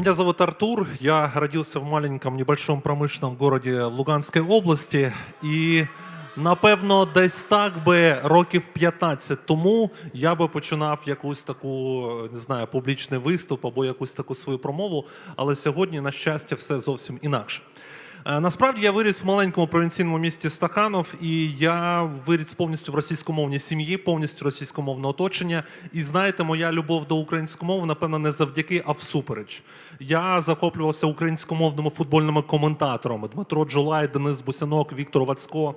Меня зовут Артур. Я родился в маленьком небольшом промышленном городе в Луганской області. І напевно, десь так би років 15 тому я би починав якусь таку, не знаю, публічний виступ або якусь таку свою промову. Але сьогодні, на щастя, все зовсім інакше. Е, Насправді я виріс в маленькому провінційному місті Стаханов, і я виріс повністю в російськомовній сім'ї, повністю російськомовне оточення. І знаєте, моя любов до української мови, напевно, не завдяки, а всупереч. Я захоплювався українськомовними футбольними коментаторами: Дмитро Джолай, Денис Бусянок, Віктор Вацько.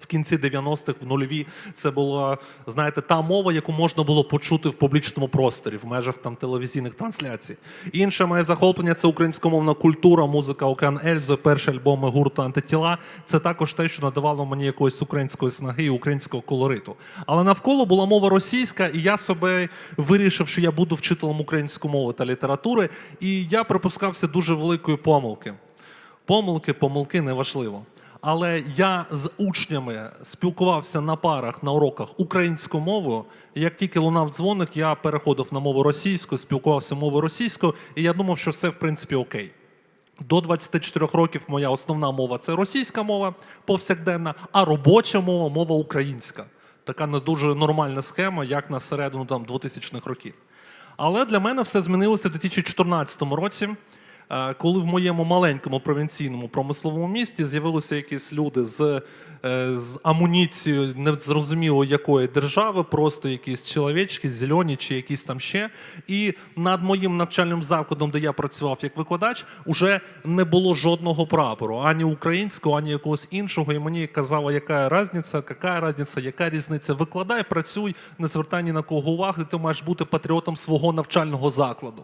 В кінці 90-х, в нульові, це була, знаєте, та мова, яку можна було почути в публічному просторі в межах там телевізійних трансляцій. Інше моє захоплення це українськомовна культура, музика Океан Ельзи, перші альбоми гурту Антитіла. Це також те, що надавало мені якоїсь української снаги і українського колориту. Але навколо була мова російська, і я себе вирішив, що я буду вчителем української мови та літератури. І я припускався дуже великої помилки. Помилки, помилки неважливо. Але я з учнями спілкувався на парах на уроках українською мовою. Як тільки лунав дзвоник, я переходив на мову російську, спілкувався мовою російською, і я думав, що все в принципі окей. До 24 років моя основна мова це російська мова повсякденна, а робоча мова мова українська. Така не дуже нормальна схема, як на середину там 2000-х років. Але для мене все змінилося в 2014 році, коли в моєму маленькому провінційному промисловому місті з'явилися якісь люди з, е, з амуніцією незрозуміло якої держави, просто якісь чоловічки, зелені чи якісь там ще. І над моїм навчальним закладом, де я працював як викладач, уже не було жодного прапору, ані українського, ані якогось іншого. І мені казали, яка різниця, яка різниця, яка різниця. Викладай, працюй, не звертай ні на кого уваги, ти маєш бути патріотом свого навчального закладу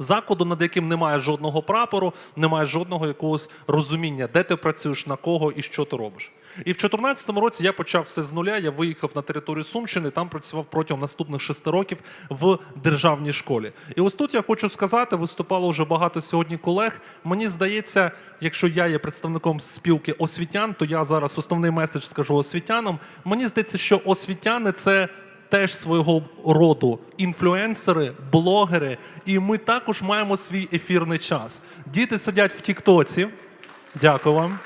закладу, над яким немає жодного прапору, немає жодного якогось розуміння, де ти працюєш, на кого і що ти робиш. І в 2014 році я почав все з нуля. Я виїхав на територію Сумщини, там працював протягом наступних шести років в державній школі. І ось тут я хочу сказати, виступало вже багато сьогодні колег. Мені здається, якщо я є представником спілки освітян, то я зараз основний меседж скажу освітянам. Мені здається, що освітяни це теж свого роду інфлюенсери, блогери, і ми також маємо свій ефірний час. Діти сидять в Тіктоці. Дякую вам.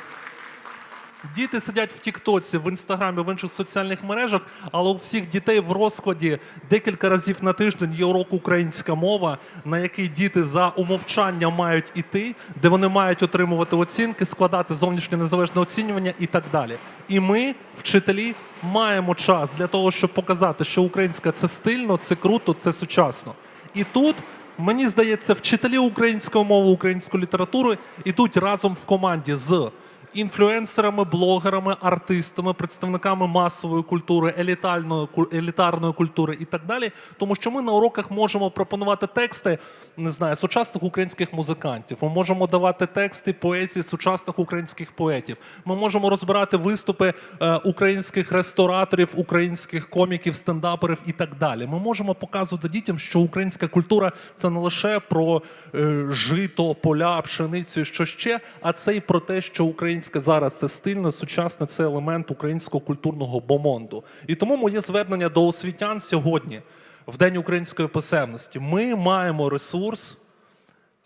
Діти сидять в Тіктоці, в інстаграмі, в інших соціальних мережах, але у всіх дітей в розкладі декілька разів на тиждень є урок українська мова, на який діти за умовчанням мають іти, де вони мають отримувати оцінки, складати зовнішнє незалежне оцінювання і так далі. І ми, вчителі, маємо час для того, щоб показати, що українська це стильно, це круто, це сучасно. І тут. Мені здається, вчителі української мови, української літератури ідуть разом в команді з інфлюенсерами, блогерами, артистами, представниками масової культури, елітарної, ку- елітарної культури і так далі. Тому що ми на уроках можемо пропонувати тексти, не знаю, сучасних українських музикантів. Ми можемо давати тексти поезії сучасних українських поетів. Ми можемо розбирати виступи е, українських рестораторів, українських коміків, стендаперів і так далі. Ми можемо показувати дітям, що українська культура це не лише про е, жито, поля, пшеницю, що ще, а це і про те, що українська зараз це стильне, сучасне, це елемент українського культурного бомонду. І тому моє звернення до освітян сьогодні, в День української писемності, ми маємо ресурс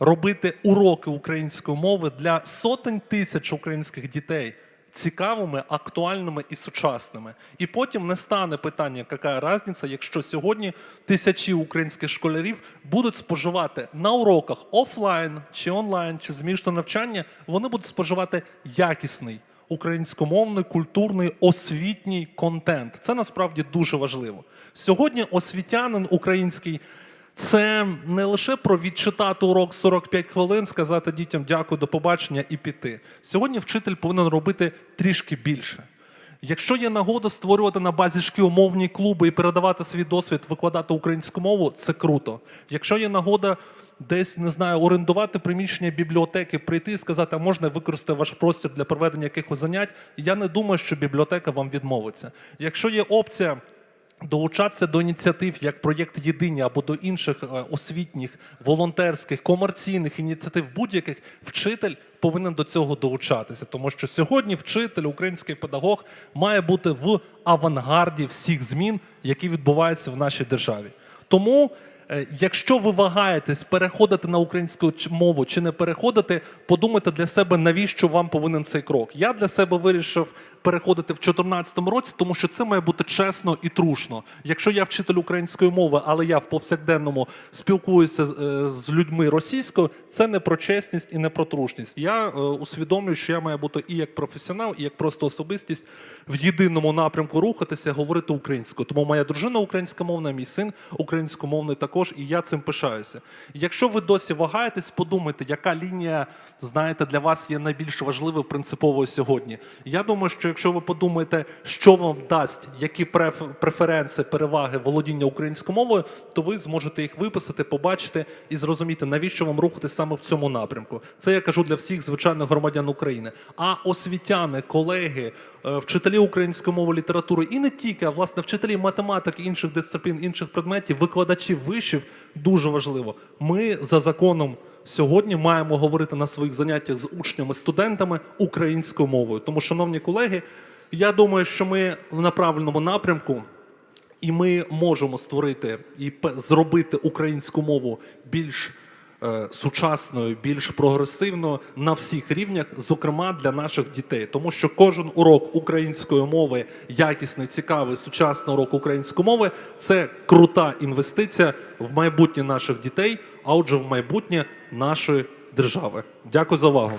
робити уроки української мови для сотень тисяч українських дітей цікавими, актуальними і сучасними. І потім не стане питання, яка різниця, якщо сьогодні тисячі українських школярів будуть споживати на уроках офлайн чи онлайн, чи змішане навчання, вони будуть споживати якісний. Українськомовний, культурний, освітній контент. Це насправді дуже важливо. Сьогодні освітянин український це не лише про відчитати урок 45 хвилин, сказати дітям дякую, до побачення і піти. Сьогодні вчитель повинен робити трішки більше. Якщо є нагода створювати на базі шкіл мовні клуби і передавати свій досвід, викладати українську мову, це круто. Якщо є нагода десь не знаю, орендувати приміщення бібліотеки, прийти і сказати, а можна використати ваш простір для проведення якихось занять, я не думаю, що бібліотека вам відмовиться. Якщо є опція. Долучатися до ініціатив як проєкт Єдині або до інших е, освітніх, волонтерських, комерційних ініціатив, будь-яких вчитель повинен до цього долучатися, тому що сьогодні вчитель, український педагог має бути в авангарді всіх змін, які відбуваються в нашій державі. Тому Е, Якщо ви вагаєтесь переходити на українську мову чи не переходити, подумайте для себе, навіщо вам повинен цей крок. Я для себе вирішив переходити в 2014 році, тому що це має бути чесно і трушно. Якщо я вчитель української мови, але я в повсякденному спілкуюся з, е, людьми російською, це не про чесність і не про трушність. Я е, усвідомлюю, що я маю бути і як професіонал, і як просто особистість в єдиному напрямку рухатися, говорити українською. Тому моя дружина українськомовна, мій син українськомовний також, і я цим пишаюся. Якщо ви досі вагаєтесь, подумайте, яка лінія знаєте для вас є найбільш важливою принциповою сьогодні. Я думаю, що якщо ви подумаєте, що вам дасть, які преф- преференції, переваги володіння українською мовою, то ви зможете їх виписати, побачити і зрозуміти, навіщо вам рухатись саме в цьому напрямку. Це я кажу для всіх звичайних громадян України. А освітяни, колеги, е, вчителі української мови, літератури і не тільки, а власне вчителі математики, інших дисциплін, інших предметів, викладачі вишів дуже важливо. Ми за законом. Сьогодні маємо говорити на своїх заняттях з учнями, студентами українською мовою. Тому, шановні колеги, я думаю, що ми на правильному напрямку, і ми можемо створити і зробити українську мову більш сучасною, більш прогресивною на всіх рівнях, зокрема для наших дітей. Тому що кожен урок української мови, якісний, цікавий, сучасний урок української мови це крута інвестиція в майбутнє наших дітей, а отже, в майбутнє нашої держави. Дякую за увагу.